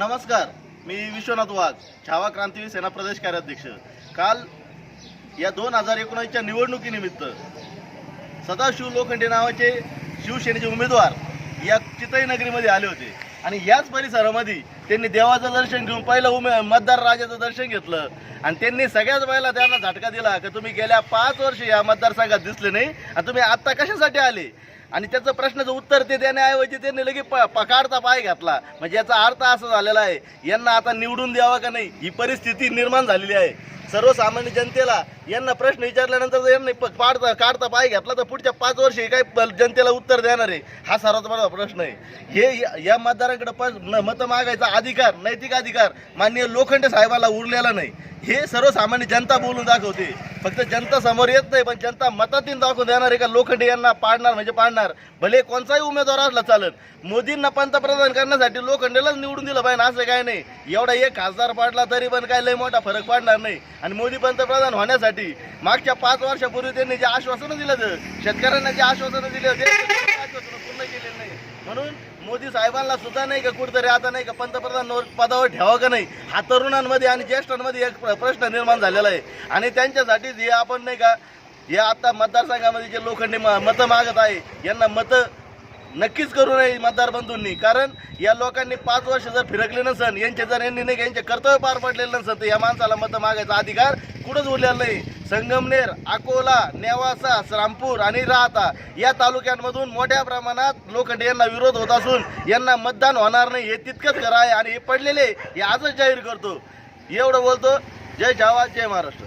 नमस्कार मी विश्वनाथ वाघ छावा क्रांती सेना प्रदेश कार्याध्यक्ष. काल या दोन हजार एकोणीसच्या निवडणुकीनिमित्त सदाशिव लोखंडे नावाचे शिवसेनेचे उमेदवार या चितई नगरीमध्ये आले होते. आणि याच परिसरामध्ये त्यांनी देवाचं दर्शन घेऊन पहिलं उमे मतदार राजाचं दर्शन घेतलं. आणि त्यांनी सगळ्याच वेळेला त्यांना झटका दिला की तुम्ही गेल्या पाच वर्ष या मतदारसंघात दिसले नाही आणि तुम्ही आत्ता कशासाठी आले? आणि त्याचं प्रश्नाचं उत्तर ते देण्याऐवजी त्यांनी लगेच प पकाडता पाय घातला. म्हणजे याचा अर्थ असा झालेला आहे यांना आता निवडून द्यावा का नाही? ही परिस्थिती निर्माण झालेली आहे. सर्वसामान्य जनतेला यांना प्रश्न विचारल्यानंतर जर यांनी प- पाडता काढता पाय घेतला तर पुढच्या पाच वर्षी काय प- जनतेला उत्तर देणार आहे? हा सर्वात मोठा प्रश्न आहे. हे या- या मतदारांकडे प मतं मागायचा अधिकार नैतिक अधिकार माननीय लोखंडे साहेबाला उरलेला नाही. हे सर्वसामान्य जनता बोलून दाखवते. फक्त जनता समोर येत नाही पण जनता मतातून दाखवून देणार आहे का लोखंडे यांना पाडणार म्हणजे पाडणार? भले कोणताही उमेदवार असला चालत मोदींना पंतप्रधान करण्यासाठी लोखंडेलाच निवडून दिलं पाहिजे असं काय नाही. एवढा एक खासदार पाडला तरी पण काय लय मोठा फरक पाडणार नाही. आणि मोदी पंतप्रधान होण्यासाठी मागच्या पाच वर्षापूर्वी त्यांनी जे आश्वासनं दिलं होतं, शेतकऱ्यांना जे आश्वासनं दिले होते आश्वासनं पूर्ण केलेलं नाही. म्हणून मोदी साहेबांना सुद्धा नाही का कुठतरी आता नाही का पंतप्रधान पदावर ठेवा का नाही हा तरुणांमध्ये आणि ज्येष्ठांमध्ये एक प्र- प्रश्न निर्माण झालेला आहे. आणि त्यांच्यासाठीच हे आपण नाही का या आता मतदारसंघामध्ये जे लोखंडी मतं मागत आहे यांना मतं नक्कीच करू नये मतदार बंधूंनी कारण या लोकांनी पाच वर्ष जर फिरकले नसन यांचे जर यांनी नाही यांचे कर्तव्य पार पडलेलं नसतं तर या माणसाला मतं मागायचा अधिकार कुठंच उरलेला नाही. संगमनेर अकोला नेवासा श्रामपूर आणि राहता या तालुक्यांमधून मोठ्या प्रमाणात लोखंडे यांना विरोध होत असून यांना मतदान होणार नाही. हे तितकंच खरं आहे आणि हे पडलेले हे आजच जाहीर करतो. एवढं बोलतो. जय जावा जय महाराष्ट्र.